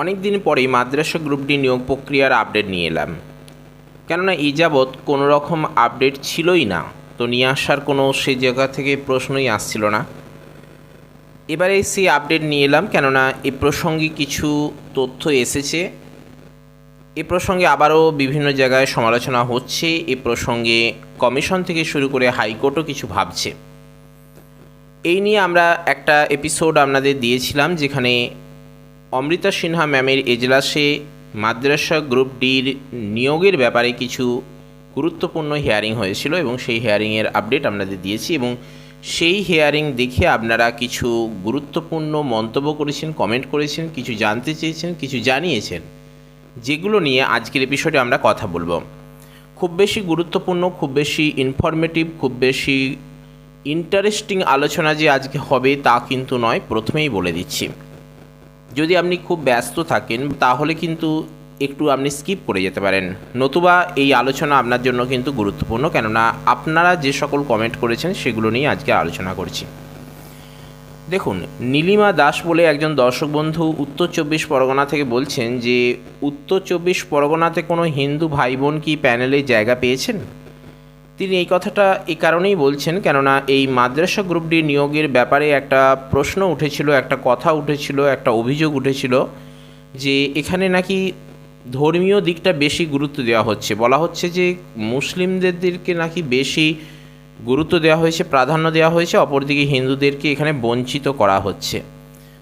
অনেক দিন পরেই মাদ্রাসা গ্রুপটি নিয়োগ প্রক্রিয়ার আপডেট নিয়ে এলাম। কেননা এই যাবৎ কোনো রকম আপডেট ছিলই না, তো নিয়ে আসার কোনো সে জায়গা থেকে প্রশ্নই আসছিল না। এবারে সেই আপডেট নিয়ে এলাম, কেননা এ প্রসঙ্গে কিছু তথ্য এসেছে। এ প্রসঙ্গে আবারও বিভিন্ন জায়গায় সমালোচনা হচ্ছে, এ প্রসঙ্গে কমিশন থেকে শুরু করে হাইকোর্টও কিছু ভাবছে। এই নিয়ে আমরা একটা এপিসোড আপনাদের দিয়েছিলাম, যেখানে অমৃতা সিনহা ম্যামের এজলাসে মাদ্রাসা গ্রুপ ডির নিয়োগের ব্যাপারে কিছু গুরুত্বপূর্ণ হিয়ারিং হয়েছিল এবং সেই হিয়ারিংয়ের আপডেট আপনাদের দিয়েছি এবং সেই হিয়ারিং দেখে আপনারা কিছু গুরুত্বপূর্ণ মন্তব্য করেছেন কমেন্ট করেছেন, কিছু জানতে চেয়েছেন, কিছু জানিয়েছেন, যেগুলো নিয়ে আজকের এপিসোডে আমরা কথা বলব। খুব বেশি গুরুত্বপূর্ণ, খুব বেশি ইনফরমেটিভ খুব বেশি ইন্টারেস্টিং আলোচনা যে আজকে হবে তা কিন্তু নয়, প্রথমেই বলে দিচ্ছি। যদি আপনি খুব ব্যস্ত থাকেন, তাহলে কিন্তু একটু আপনি স্কিপ করে যেতে পারেন। নতুবা এই আলোচনা আপনার জন্য কিন্তু গুরুত্বপূর্ণ, কেননা আপনারা যে সকল কমেন্ট করেছেন, সেগুলো নিয়ে আজকে আলোচনা করছি। দেখুন, নীলিমা দাস বলে একজন দর্শক বন্ধু উত্তর চব্বিশ পরগনা থেকে বলছেন যে, উত্তর চব্বিশ পরগনাতে কোনো হিন্দু ভাই বোন কি প্যানেলে জায়গা পেয়েছেন? তিনি এই কথাটা এই কারণেই বলছেন, কেননা এই মাদ্রাসা গ্রুপ ডি নিয়োগের ব্যাপারে একটা প্রশ্ন উঠেছিল, একটা কথা উঠেছিল, একটা অভিযোগ উঠেছিল যে এখানে নাকি ধর্মীয় দিকটা বেশি গুরুত্ব দেওয়া হচ্ছে। বলা হচ্ছে যে মুসলিমদেরকে নাকি বেশি গুরুত্ব দেওয়া হয়েছে, প্রাধান্য দেওয়া হয়েছে, অপরদিকে হিন্দুদেরকে এখানে বঞ্চিত করা হচ্ছে।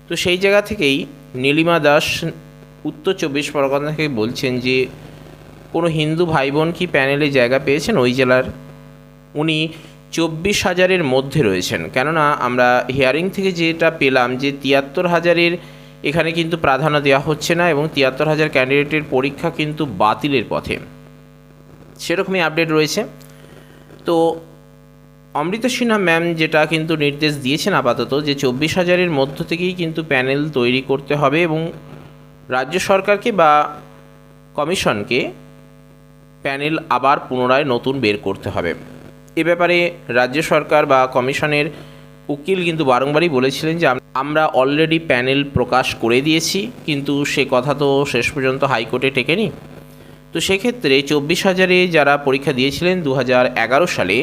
তো সেই জায়গা থেকেই নীলিমা দাস উত্তর চব্বিশ পরগনা থেকে বলছেন যে, কোনো হিন্দু ভাই বোন কি প্যানেলে জায়গা পেয়েছেন ওই জেলার? উনি চব্বিশ হাজারের মধ্যে রয়েছেন। কেননা আমরা হিয়ারিং থেকে যেটা পেলাম যে তিয়াত্তর হাজারের এখানে কিন্তু প্রাধান্য দেওয়া হচ্ছে না এবং তিয়াত্তর হাজার ক্যান্ডিডেটের পরীক্ষা কিন্তু বাতিলের পথে। সেরকমই আপডেট রয়েছে। তো অমৃতা সিনহা ম্যাম যেটা কিন্তু নির্দেশ দিয়েছেন আপাতত যে চব্বিশ হাজারের মধ্য থেকেই কিন্তু প্যানেল তৈরি করতে হবে এবং রাজ্য সরকারকে বা কমিশনকে প্যানেল আবার পুনরায় নতুন বের করতে হবে। এ ব্যাপারে রাজ্য সরকার বা কমিশনের উকিল কিন্তু বারংবারই বলেছিলেন যে আমরা অলরেডি প্যানেল প্রকাশ করে দিয়েছি, কিন্তু সে কথা তো শেষ পর্যন্ত হাইকোর্টে টেকেনি। তো সেক্ষেত্রে চব্বিশ হাজারে যারা পরীক্ষা দিয়েছিলেন দু সালে,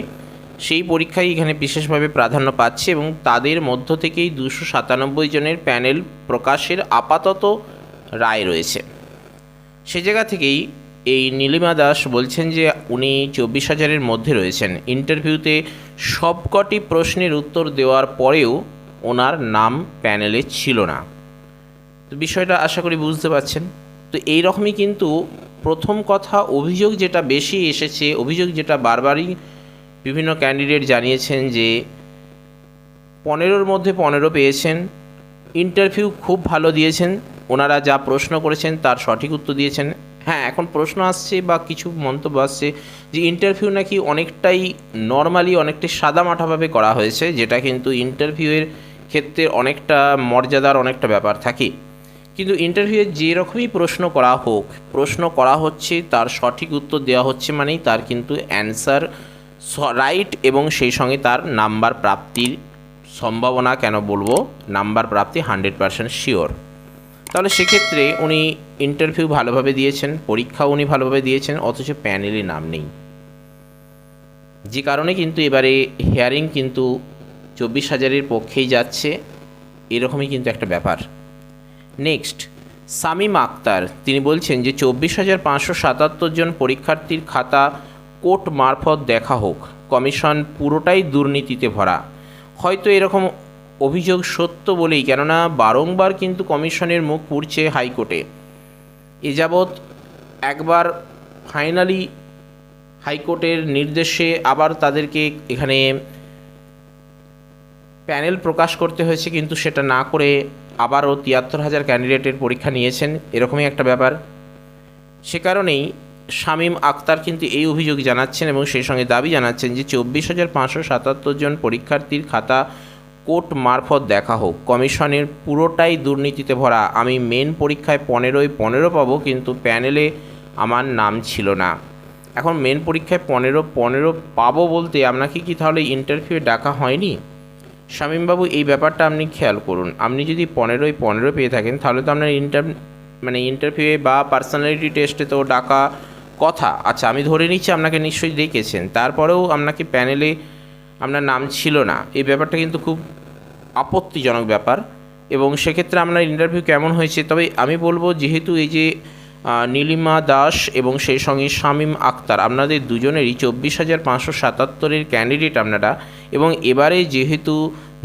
সেই পরীক্ষাই এখানে বিশেষভাবে প্রাধান্য পাচ্ছে এবং তাদের মধ্য থেকেই দুশো সাতানব্বই জনের প্যানেল প্রকাশের আপাতত রায় রয়েছে। সে জায়গা থেকেই এই নীলিমা দাস বলছেন যে উনি চব্বিশ হাজারের মধ্যে রয়েছেন। ইন্টারভিউতে সবকটি প্রশ্নের উত্তর দেওয়ার পরেও ওনার নাম প্যানেলে ছিল না। তো বিষয়টা আশা করি বুঝতে পারছেন। তো এই রকমই কিন্তু প্রথম কথা, অভিযোগ যেটা বেশি এসেছে, অভিযোগ যেটা বারবারই বিভিন্ন ক্যান্ডিডেট জানিয়েছেন যে পনেরোর মধ্যে পনেরো পেয়েছেন। ইন্টারভিউ খুব ভালো দিয়েছেন। ওনারা যা প্রশ্ন করেছেন তার সঠিক উত্তর দিয়েছেন। হ্যাঁ এখন প্রশ্ন আসছে বা কিছু মন্তব্য আসছে যে ইন্টারভিউ নাকি অনেকটাই নর্মালি অনেকটাই সাদামাটাভাবে করা হয়েছে, যেটা কিন্তু ইন্টারভিউয়ের ক্ষেত্রে অনেকটা মর্যাদার অনেকটা ব্যাপার থাকে। কিন্তু ইন্টারভিউয়ে যে রকমই প্রশ্ন করা হোক, প্রশ্ন করা হচ্ছে, তার সঠিক উত্তর দেওয়া হচ্ছে মানেই তার কিন্তু অ্যান্সার রাইট এবং সেই সঙ্গে তার নাম্বার প্রাপ্তির সম্ভাবনা কেন বলব? নাম্বার প্রাপ্তি হান্ড্রেড পারসেন্ট শিওর তাহলে সেক্ষেত্রে উনি ইন্টারভিউ ভালোভাবে দিয়েছেন, পরীক্ষাও উনি ভালোভাবে দিয়েছেন, অথচ প্যানেলে নাম নেই। যে কারণে কিন্তু এবারে হেয়ারিং কিন্তু চব্বিশ হাজারের পক্ষেই যাচ্ছে, এরকমই কিন্তু একটা ব্যাপার। নেক্সট সামিম আক্তার, তিনি বলছেন যে চব্বিশ হাজার পাঁচশো সাতাত্তর জন পরীক্ষার্থীর খাতা কোর্ট মারফত দেখা হোক, কমিশন পুরোটাই দুর্নীতিতে ভরা। হয়তো এরকম অভিযোগ সত্য বলেই, কেননা বারংবার কিন্তু কমিশনের মুখ পুড়ছে হাইকোর্টে। এ যাবৎ একবার ফাইনালি হাইকোর্টের নির্দেশে আবার তাদেরকে এখানে প্যানেল প্রকাশ করতে হয়েছে, কিন্তু সেটা না করে আবারও তিয়াত্তর হাজার ক্যান্ডিডেটের পরীক্ষা নিয়েছেন। এরকমই একটা ব্যাপার। সে কারণেই শামীম আক্তার কিন্তু এই অভিযোগ জানাচ্ছেন এবং সেই সঙ্গে দাবি জানাচ্ছেন যে চব্বিশ হাজার পাঁচশো সাতাত্তর জন পরীক্ষার্থীর খাতা কোর্ট মারফত দেখা হোক, কমিশনের পুরোটাই দুর্নীতিতে ভরা। আমি মেন পরীক্ষায় পনেরোই পনেরো পাবো, কিন্তু প্যানেলে আমার নাম ছিল না। এখন মেন পরীক্ষায় পনেরো পনেরো পাবো বলতে আপনাকে কি তাহলে ইন্টারভিউ ডাকা হয়নি? শামীমবাবু, এই ব্যাপারটা আপনি খেয়াল করুন। আপনি যদি পনেরোই পনেরো পেয়ে থাকেন, তাহলে তো আপনার ইন্টার মানে ইন্টারভিউয়ে বা পার্সোনালিটি টেস্টে তো ডাকা কথা। আচ্ছা আমি ধরে নিচ্ছি, আপনাকে নিশ্চয়ই ডেকেছেন। তারপরেও আপনাকে প্যানেলে আপনার নাম ছিল না। এই ব্যাপারটা কিন্তু খুব আপত্তিজনক ব্যাপার এবং সেক্ষেত্রে আপনার ইন্টারভিউ কেমন হয়েছে? তবে আমি বলব যেহেতু এই যে নীলিমা দাস এবং সেই সঙ্গে শামীম আক্তার, আপনাদের দুজনেরই চব্বিশ হাজার পাঁচশো সাতাত্তরের ক্যান্ডিডেট আপনারা এবং এবারে যেহেতু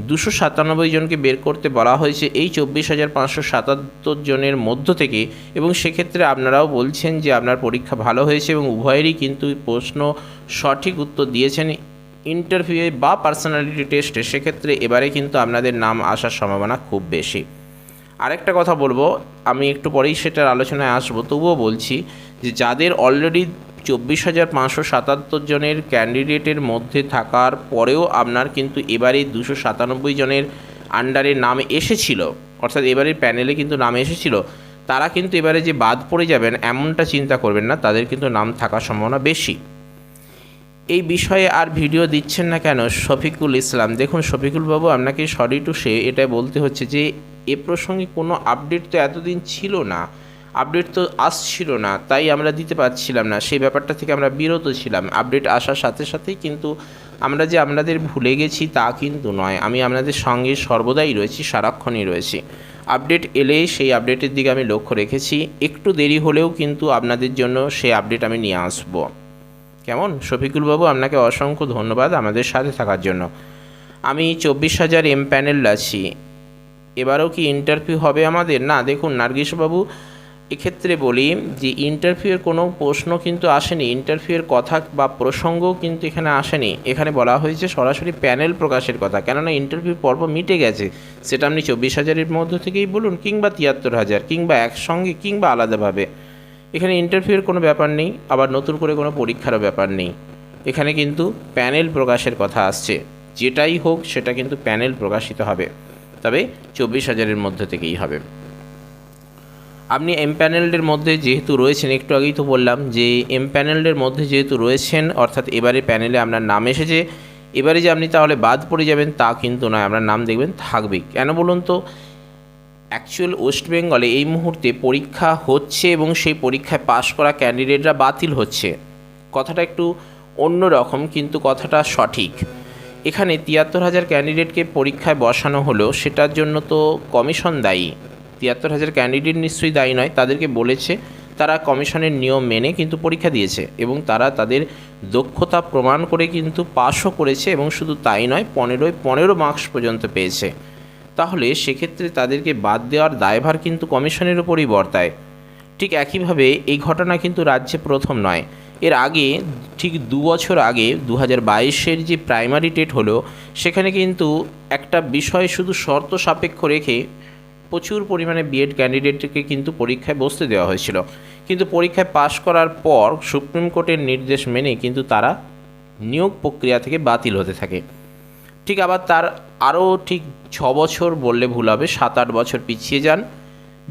দুশো সাতানব্বই জনকে বের করতে বলা হয়েছে, এই চব্বিশ হাজার পাঁচশো সাতাত্তর জনের মধ্য থেকে এবং সেক্ষেত্রে আপনারাও বলছেন যে আপনার পরীক্ষা ভালো হয়েছে এবং উভয়েরই কিন্তু প্রশ্ন সঠিক উত্তর দিয়েছেন। ইন্টারভিউয়ে বা পার্সোনালিটি টেস্টে সেক্ষেত্রে এবারে কিন্তু আপনাদের নাম আসার সম্ভাবনা খুব বেশি। আরেকটা কথা বলব, আমি একটু পরেই সেটার আলোচনায় আসব, তবুও বলছি যে যাদের অলরেডি চব্বিশ হাজার পাঁচশো সাতাত্তর জনের ক্যান্ডিডেটের মধ্যে থাকার পরেও আপনার কিন্তু এবারে দুশো সাতানব্বই জনের আন্ডারে নাম এসেছিল, অর্থাৎ এবারের প্যানেলে কিন্তু নাম এসেছিল, তারা কিন্তু এবারে যে বাদ পড়ে যাবেন, এমনটা চিন্তা করবেন না, তাদের কিন্তু নাম থাকার সম্ভাবনা বেশি। এই বিষয়ে আর ভিডিও দিচ্ছেন না কেন? শফিকুল ইসলাম। দেখুন, শফিকুল বাবু, আপনাকে সরি টু সে এটা বলতে হচ্ছে যে, এ প্রসঙ্গে কোনো আপডেট তো এতদিন ছিল না। আপডেট তো আসছিল না, তাই আমরা দিতে পারছিলাম না। সেই ব্যাপারটা থেকে আমরা বিরত ছিলাম। আপডেট আসার সাথে সাথেই কিন্তু আমরা যে আপনাদের ভুলে গেছি তা কিন্তু নয়। আমি আপনাদের সঙ্গে সর্বদাই রয়েছি, সারাক্ষণই রয়েছি। আপডেট এলে সেই আপডেটের দিকে আমি লক্ষ্য রেখেছি। একটু দেরি হলেও কিন্তু আপনাদের জন্য সেই আপডেট আমি নিয়ে আসব। কেমন? শফিকুল বাবু আপনাকে অসংখ্য ধন্যবাদ আমাদের সাথে থাকার জন্য। আমি চব্বিশ হাজার এম প্যানেল আছি। এবারও কি ইন্টারভিউ হবে আমাদের? না, দেখুন, নার্গিসবাবু, এক্ষেত্রে বলি যে ইন্টারভিউয়ের কোনো প্রশ্ন কিন্তু আসেনি। ইন্টারভিউয়ের কথা বা প্রসঙ্গও কিন্তু এখানে আসেনি। এখানে বলা হয়েছে সরাসরি প্যানেল প্রকাশের কথা। কেননা ইন্টারভিউ পর্ব মিটে গেছে। সেটা আপনি চব্বিশ হাজারের মধ্য থেকেই বলুন, কিংবা তিয়াত্তর হাজার, কিংবা একসঙ্গে, কিংবা আলাদাভাবে। এখানে ইন্টারভিউয়ের কোনো ব্যাপার নেই, আবার নতুন করে কোনো পরীক্ষারও ব্যাপার নেই। এখানে কিন্তু প্যানেল প্রকাশের কথা আসছে। যেটাই হোক, সেটা কিন্তু প্যানেল প্রকাশিত হবে। তবে চব্বিশ হাজারের মধ্যে থেকেই হবে। আপনি এম প্যানেলের মধ্যে যেহেতু রয়েছেন, একটু আগেই তো বললাম যে এম প্যানেলের মধ্যে যেহেতু রয়েছেন, অর্থাৎ এবারে প্যানেলে আপনার নাম এসেছে, এবারে যে আপনি তাহলে বাদ পড়ে যাবেন তা কিন্তু নয়, আপনার নাম দেখবেন থাকবেই। কেন বলুন তো? অ্যাকচুয়াল ওয়েস্ট বেঙ্গলে এই মুহূর্তে পরীক্ষা হচ্ছে এবং সেই পরীক্ষায় পাশ করা ক্যান্ডিডেটরা বাতিল হচ্ছে। কথাটা একটু অন্য রকম, কিন্তু কথাটা সঠিক। এখানে তিয়াত্তর হাজার ক্যান্ডিডেটকে পরীক্ষায় বসানো হলো, সেটার জন্য তো কমিশন দায়ী। তিয়াত্তর হাজার ক্যান্ডিডেট নিশ্চয়ই দায়ী নয়, তাদেরকে বলেছে তারা কমিশনের নিয়ম মেনে কিন্তু পরীক্ষা দিয়েছে এবং তারা তাদের দক্ষতা প্রমাণ করে কিন্তু পাশও করেছে এবং শুধু তাই নয়, পনেরোয় পনেরো মার্কস পর্যন্ত পেয়েছে। তাহলে সেক্ষেত্রে তাদেরকে বাদ দেওয়ার দায়ভার কিন্তু কমিশনের উপরই বর্তায়। ঠিক একইভাবে এই ঘটনা কিন্তু রাজ্যে প্রথম নয়। এর আগে, ঠিক দু বছর আগে দু হাজার বাইশের যে প্রাইমারি টেট হলো, সেখানে কিন্তু একটা বিষয় শুধু শর্ত সাপেক্ষ রেখে প্রচুর পরিমাণে বিএড ক্যান্ডিডেটকে কিন্তু পরীক্ষায় বসতে দেওয়া হয়েছিল। কিন্তু পরীক্ষায় পাশ করার পর সুপ্রিম কোর্টের নির্দেশ মেনে কিন্তু তারা নিয়োগ প্রক্রিয়া থেকে বাতিল হতে থাকে। ঠিক আবার তার আরও ঠিক ছ বছর বললে ভুল হবে, সাত আট বছর পিছিয়ে যান।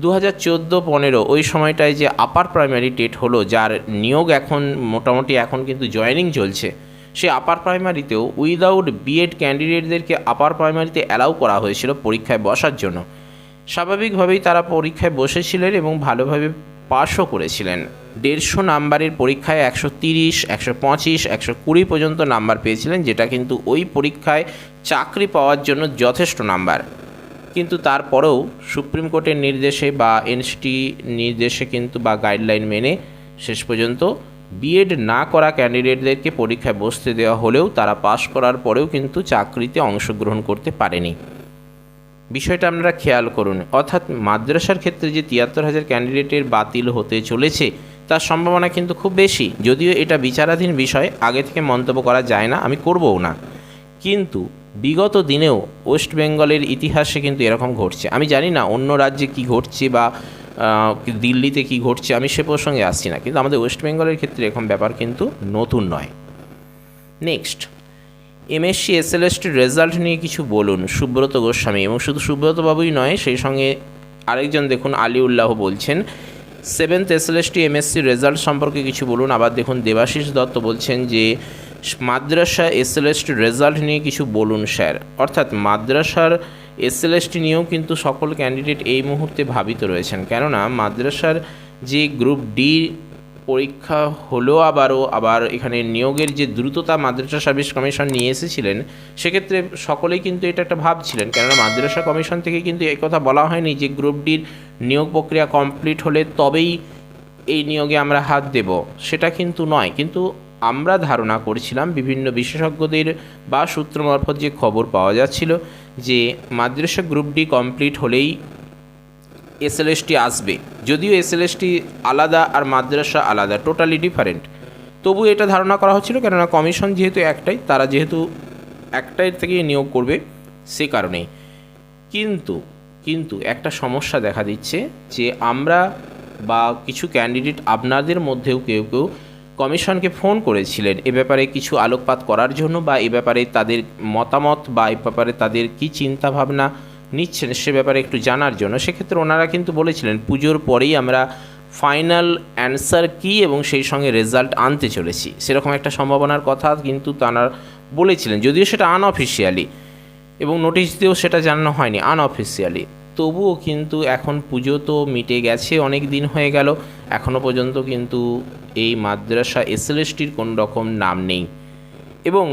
দু হাজার চোদ্দ পনেরো ওই সময়টায় যে আপার প্রাইমারি ডেট হলো, যার নিয়োগ এখন মোটামুটি এখন কিন্তু জয়েনিং চলছে, সে আপার প্রাইমারিতেও উইদাউট বিএড ক্যান্ডিডেটদেরকে আপার প্রাইমারিতে অ্যালাউ করা হয়েছিল পরীক্ষায় বসার জন্য। স্বাভাবিকভাবেই তারা পরীক্ষায় বসেছিলেন এবং ভালোভাবে পাশও করেছিলেন। দেড়শো নাম্বারের পরীক্ষায় একশো তিরিশ, একশো পঁচিশ, একশো কুড়ি পর্যন্ত নাম্বার পেয়েছিলেন, যেটা কিন্তু ওই পরীক্ষায় চাকরি পাওয়ার জন্য যথেষ্ট নাম্বার। কিন্তু তারপরেও সুপ্রিম কোর্টের নির্দেশে বা এনসিটি নির্দেশে কিন্তু বা গাইডলাইন মেনে শেষ পর্যন্ত বিএড না করা ক্যান্ডিডেটদেরকে পরীক্ষায় বসতে দেওয়া হলেও তারা পাশ করার পরেও কিন্তু চাকরিতে অংশগ্রহণ করতে পারেনি। বিষয়টা আপনারা খেয়াল করুন। অর্থাৎ মাদ্রাসার ক্ষেত্রে যে তিয়াত্তর হাজার ক্যান্ডিডেটের বাতিল হতে চলেছে, তার সম্ভাবনা কিন্তু খুব বেশি। যদিও এটা বিচারাধীন বিষয়, আগে থেকে মন্তব্য করা যায় না, আমি করবও না। কিন্তু বিগত দিনেও ওয়েস্ট বেঙ্গলের ইতিহাসে কিন্তু এরকম ঘটছে। আমি জানি না অন্য রাজ্যে কি ঘটছে বা দিল্লিতে কি ঘটছে, আমি সে প্রসঙ্গে আসছি না। কিন্তু আমাদের ওয়েস্ট বেঙ্গলের ক্ষেত্রে এরকম ব্যাপার কিন্তু নতুন নয়। নেক্সট। এমএসসি এসএলএসটির রেজাল্ট নিয়ে কিছু বলুন, সুব্রত গোস্বামী। এবং শুধু সুব্রত বাবুই নয়, সেই সঙ্গে আরেকজন দেখুন, আলিউল্লাহ বলছেন সেভেন্থ এসএলএসটি এমএসসি রেজাল্ট সম্পর্কে কিছু বলুন। আবার দেখুন, দেবাশিস দত্ত বলছেন যে, মাদ্রাসা এসএলএসটি রেজাল্ট নিয়ে কিছু বলুন, স্যার। অর্থাৎ মাদ্রাসার এসএলএসটি নিয়েও কিন্তু সকল ক্যান্ডিডেট এই মুহূর্তে ভাবিত রয়েছেন। কেননা, মাদ্রাসার যে গ্রুপ ডি পরীক্ষা হলো আবারও আবার এখানে নিয়োগের যে দ্রুততা মাদ্রাসা সার্ভিস কমিশন নিয়ে এসেছিলেন, সেক্ষেত্রে সকলেই কিন্তু এটা একটা ভাবছিলেন। কেননা মাদ্রাসা কমিশন থেকে কিন্তু কথা বলা হয়নি যে গ্রুপ ডির নিয়োগ প্রক্রিয়া কমপ্লিট হলে তবেই এই নিয়োগে আমরা হাত দেব, সেটা কিন্তু নয়। কিন্তু আমরা ধারণা করছিলাম বিভিন্ন বিশেষজ্ঞদের বা সূত্র মারফত যে খবর পাওয়া যাচ্ছিল যে মাদ্রাসা গ্রুপ ডি কমপ্লিট হলেই এসএলএসটি আসবে। যদিও এসএলএসটি আলাদা আর মাদ্রাসা আলাদা টোটালি ডিফারেন্ট তবু এটা ধারণা করা হচ্ছিল, কেননা কমিশন যেহেতু একটাই, তারা যেহেতু একটাই থেকে নিয়োগ করবে সে কারণেই। কিন্তু কিন্তু একটা সমস্যা দেখা দিচ্ছে যে আমরা বা কিছু ক্যান্ডিডেট আপনাদের মধ্যেও কেউ কেউ কমিশনকে ফোন করেছিলেন এ ব্যাপারে কিছু আলোকপাত করার জন্য বা এ ব্যাপারে তাদের মতামত বা এ ব্যাপারে তাদের কী চিন্তাভাবনা নিচ্ছেন সে ব্যাপারে একটু জানার জন্য। সেক্ষেত্রে ওনারা কিন্তু বলেছিলেন, পুজোর পরেই আমরা ফাইনাল অ্যান্সার কী এবং সেই সঙ্গে রেজাল্ট আনতে চলেছি। সেরকম একটা সম্ভাবনার কথা কিন্তু তারা বলেছিলেন। যদিও সেটা আনঅফিসিয়ালি এবং নোটিশ দিয়েও সেটা জানানো হয়নি আনঅফিসিয়ালি তবুও কিন্তু এখন পুজো তো মিটে গেছে, অনেক দিন হয়ে গেল। এখনও পর্যন্ত কিন্তু এই মাদ্রাসা এসএলএসটির কোনো রকম নাম নেই। এবং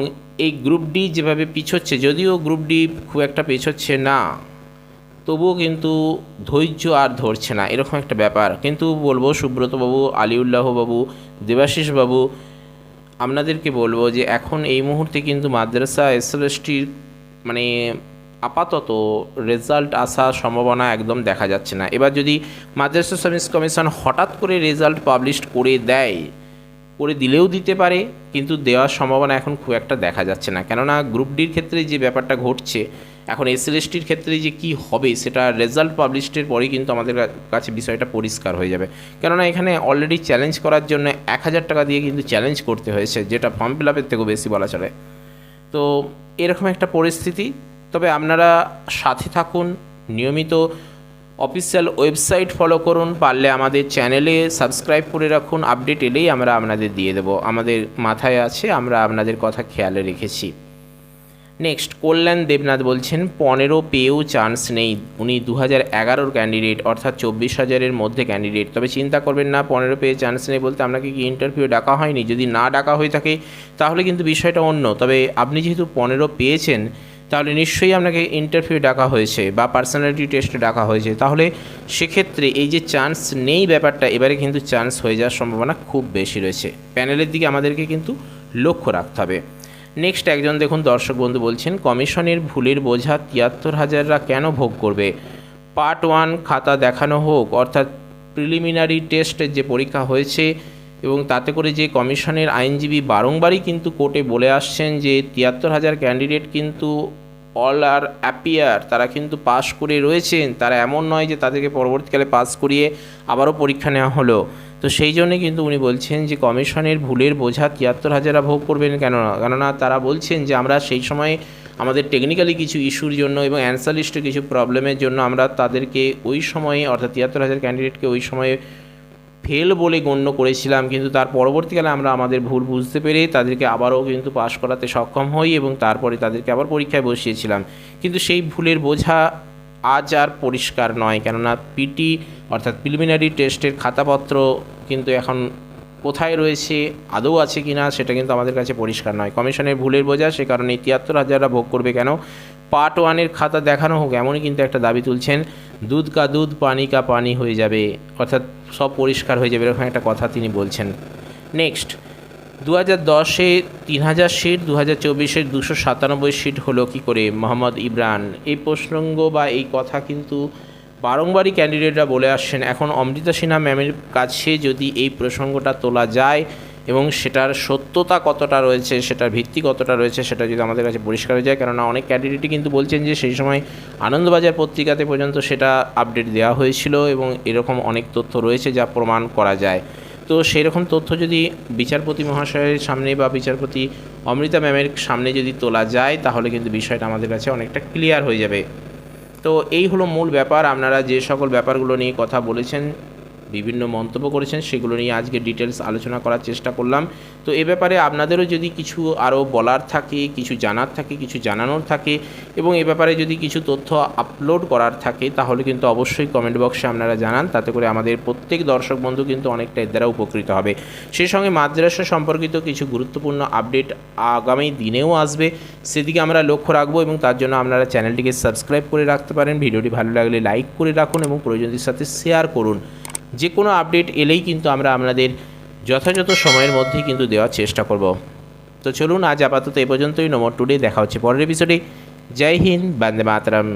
এই গ্রুপ ডি যেভাবে পিছোচ্ছে, যদিও গ্রুপ ডি খুব একটা পিছোচ্ছে না, তবুও কিন্তু ধৈর্য আর ধরছে না, এরকম একটা ব্যাপার। কিন্তু বলব সুব্রতবাবু আলিউল্লাহ বাবু, দেবাশিস বাবু, আপনাদেরকে বলব যে এখন এই মুহূর্তে কিন্তু মাদ্রাসা এসএলএসটির মানে আপাতত রেজাল্ট আসার সম্ভাবনা একদম দেখা যাচ্ছে না। এবার যদি মাদ্রাসা সার্ভিস কমিশন হঠাৎ করে রেজাল্ট পাবলিশ করে দেয় করে দিলেও দিতে পারে, কিন্তু দেওয়ার সম্ভাবনা এখন খুব একটা দেখা যাচ্ছে না। কেননা গ্রুপ ডির ক্ষেত্রে যে ব্যাপারটা ঘটছে, এখন এসএলএসটির ক্ষেত্রে যে কি হবে, সেটা রেজাল্ট পাবলিশডের পরেই কিন্তু আমাদের কাছে বিষয়টা পরিষ্কার হয়ে যাবে। কেননা এখানে অলরেডি চ্যালেঞ্জ করার জন্য এক হাজার টাকা দিয়ে কিন্তু চ্যালেঞ্জ করতে হয়েছে, যেটা ফর্ম ফিল আপের থেকেও বেশি বলা চলে। তো এরকম একটা পরিস্থিতি। তবে আপনারা সাথে থাকুন, নিয়মিত অফিসিয়াল ওয়েবসাইট ফলো করুন, পারলে আমাদের চ্যানেলে সাবস্ক্রাইব করে রাখুন। আপডেট এলেই আমরা আপনাদের দিয়ে দেবো। আমাদের মাথায় আছে, আমরা আপনাদের কথা খেয়ালে রেখেছি। নেক্সট, কল্যাণ দেবনাথ বলছেন, পনেরো পেয়েও চান্স নেই। উনি দু হাজার এগারোর ক্যান্ডিডেট অর্থাৎ চব্বিশ হাজারের মধ্যে ক্যান্ডিডেট তবে চিন্তা করবেন না, পনেরো পেয়ে চান্স নেই বলতে আপনাকে কি ইন্টারভিউ ডাকা হয়নি? যদি না ডাকা হয়ে থাকে, তাহলে কিন্তু বিষয়টা অন্য। তবে আপনি যেহেতু পনেরো পেয়েছেন তাহলে নিশ্চয়ই আপনাকে ইন্টারভিউ ডাকা হয়েছে বা পার্সোনালিটি টেস্টে ডাকা হয়েছে। তাহলে সেক্ষেত্রে এই যে চান্স নেই ব্যাপারটা, এবারে কিন্তু চান্স হয়ে যাওয়ার সম্ভাবনা খুব বেশি রয়েছে। প্যানেলের দিকে আমাদেরকে কিন্তু লক্ষ্য রাখতে হবে। নেক্সট একজন দেখুন দর্শক বন্ধু বলছেন, কমিশনের ভুলের বোঝা তিয়াত্তর হাজাররা কেন ভোগ করবে? পার্ট ওয়ান খাতা দেখানো হোক, অর্থাৎ প্রিলিমিনারি টেস্টের যে পরীক্ষা হয়েছে এবং তাতে করে যে কমিশনের আইনজীবী বারংবারই কিন্তু কোর্টে বলে আসছেন যে তিয়াত্তর হাজার ক্যান্ডিডেট কিন্তু অল আর অ্যাপিয়ার তারা কিন্তু পাশ করে রয়েছেন, তারা এমন নয় যে তাদেরকে পরবর্তীকালে পাস করিয়ে আবারও পরীক্ষা নেওয়া হলো। তো সেই জন্যে কিন্তু উনি বলছেন যে, কমিশনের ভুলের বোঝা তিয়াত্তর হাজারা ভোগ করবেন কেন কেননা তারা বলছেন যে, আমরা সেই সময় আমাদের টেকনিক্যালি কিছু ইস্যুর জন্য এবং অ্যান্সার লিস্টে কিছু প্রবলেমের জন্য আমরা তাদেরকে ওই সময়ে, অর্থাৎ তিয়াত্তর হাজার ক্যান্ডিডেটকে ওই সময়ে ফেল বলে গণ্য করেছিলাম, কিন্তু তার পরবর্তীকালে আমরা আমাদের ভুল বুঝতে পেরে তাদেরকে আবারও কিন্তু পাশ করাতে সক্ষম হই এবং তারপরে তাদেরকে আবার পরীক্ষায় বসিয়েছিলাম। কিন্তু সেই ভুলের বোঝা আজ আর পরিষ্কার নয়, কেননা পিটি অর্থাৎ প্রিলিমিনারি টেস্টের খাতাপত্র কিন্তু এখন কোথায় রয়েছে, আদৌ আছে কি না সেটা কিন্তু আমাদের কাছে পরিষ্কার নয়। কমিশনের ভুলের বোঝা, সে কারণে তিয়াত্তর হাজাররা ভোগ করবে কেন? পার্ট ওয়ানের খাতা দেখানো হোক, এমনই কিন্তু একটা দাবি তুলছেন, দুধ কা দুধ, পানি কা পানি হয়ে যাবে। অর্থাৎ সব পরিষ্কার হয়ে যাবে, এরকম একটা কথা তিনি বলছেন। নেক্সট দু হাজার দশে তিন হাজার সিট দু হাজার চব্বিশের দুশো সাতানব্বই সিট হলো কী করে মোহাম্মদ ইমরান? এই প্রসঙ্গ বা এই কথা কিন্তু বারংবারই ক্যান্ডিডেটরা বলে আসছেন। এখন অমৃতা সিনহা ম্যামের কাছে যদি এই প্রসঙ্গটা তোলা যায় এবং সেটার সত্যতা কতটা রয়েছে, সেটার ভিত্তি কতটা রয়েছে, সেটা যদি আমাদের কাছে পরিষ্কার হয়ে যায়, কেননা অনেক ক্যান্ডিডেটই কিন্তু বলছেন যে সেই সময় আনন্দবাজার পত্রিকাতে পর্যন্ত সেটা আপডেট দেওয়া হয়েছিল এবং এরকম অনেক তথ্য রয়েছে যা প্রমাণ করা যায়। তো সেই রকম তথ্য যদি বিচারপতি মহাশয়ের সামনে বা বিচারপতি অমৃতা ম্যামের সামনে যদি তোলা যায়, তাহলে কিন্তু বিষয়টা আমাদের কাছে অনেকটা ক্লিয়ার হয়ে যাবে। তো এই হলো মূল ব্যাপার। আপনারা যে সকল ব্যাপারগুলো নিয়ে কথা বলেছেন বিভিন্ন মন্তব্য করেছেন, সেগুলো নিয়ে আজকে ডিটেলস আলোচনা করার চেষ্টা করলাম। তো এ ব্যাপারে আপনাদেরও যদি কিছু আরও বলার থাকে, কিছু জানার থাকে, কিছু জানানোর থাকে এবং এ ব্যাপারে যদি কিছু তথ্য আপলোড করার থাকে, তাহলে কিন্তু অবশ্যই কমেন্ট বক্সে আপনারা জানান, তাতে করে আমাদের প্রত্যেক দর্শক বন্ধু কিন্তু অনেকটা এর দ্বারা উপকৃত হবে। সেই সঙ্গে মাদ্রাসা সম্পর্কিত কিছু গুরুত্বপূর্ণ আপডেট আগামী দিনেও আসবে, সেদিকে আমরা লক্ষ্য রাখব এবং তার জন্য আপনারা চ্যানেলটিকে সাবস্ক্রাইব করে রাখতে পারেন, ভিডিওটি ভালো লাগলে লাইক করে রাখুন এবং প্রয়োজনদের সাথে শেয়ার করুন। যে কোনো আপডেট এলেই কিন্তু আমরা আপনাদের যথাযথ সময়ের মধ্যে কিন্তু দেওয়ার চেষ্টা করব। তো চলুন আজ আপাতত এ পর্যন্তই। নম্বর টুডে দেখা হচ্ছে পরের এপিসোডে জয় হিন্দ, বন্দে মাতরম।